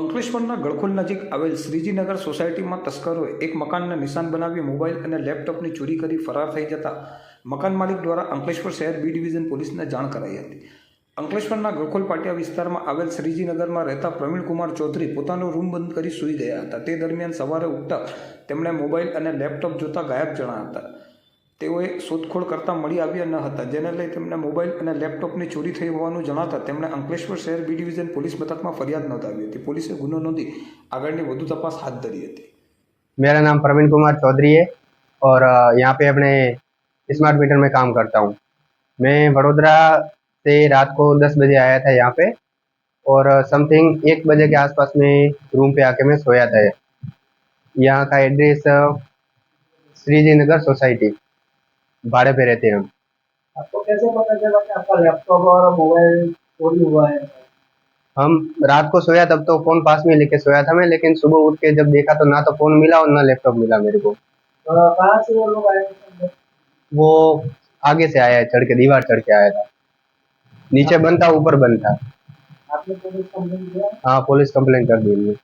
અંકલેશ્વરના ગળખોલ નજીક આવેલ શ્રીજીનગર સોસાયટીમાં તસ્કરોએ એક મકાનને નિશાન બનાવી મોબાઈલ અને લેપટોપની ચોરી કરી ફરાર થઈ જતા મકાન માલિક દ્વારા અંકલેશ્વર શહેર બી ડિવિઝન પોલીસને જાણ કરાઈ હતી અંકલેશ્વરના ગળખોલ પાટિયા વિસ્તારમાં આવેલ શ્રીજીનગરમાં રહેતા પ્રવીણકુમાર ચૌધરી પોતાનો રૂમ બંધ કરી સૂઈ ગયા હતા તે દરમિયાન સવારે ઉઠતા તેમણે મોબાઈલ અને લેપટોપ જોતા ગાયબ જણા હતા તે કોઈ ચોદખોડ કરતા મળી આવ્યો ન હતો જનરે લઈને તેમનો મોબાઈલ અને લેપટોપ ની ચોરી થઈ હોવાનું જાણતા તેમણે અંકલેશ્વર શહેર બી ડિવિઝન પોલીસ મતકમાં ફરિયાદ નોંધાવ્યો હતી પોલીસે ગુનો નોંધી આગળની વધુ તપાસ હાથ ધરી હતી મેરા નામ પ્રવીણ કુમાર चौधरी હે ઓર યહા પે આપણે સ્માર્ટ મીટર મે કામ કરતા હું મે વડોદરા સે રાત કો 10 બજે આયા થા યહા પે ઓર સમથિંગ 1 બજે કે આસપાસ મે રૂમ પે આકે મે સોયા થા યહા કા એડ્રેસ શ્રીજીનગર સોસાયટી भाड़े पे रहते हैं हम आपको कैसे पता चला कि आपका लैपटॉप और मोबाइल चोरी हुआ है हम रात को सोया तब तो फोन पास में लेके सोया था मैं लेकिन सुबह उठ के जब देखा तो ना तो फोन मिला और ना लैपटॉप मिला मेरे को कहाँ से वो लोग आए वो आगे से आया है चढ़ के दीवार चढ़ के आया था नीचे हाँ। बंद था ऊपर बंद था आपने पुलिस किया हाँ पुलिस कंप्लेन कर दी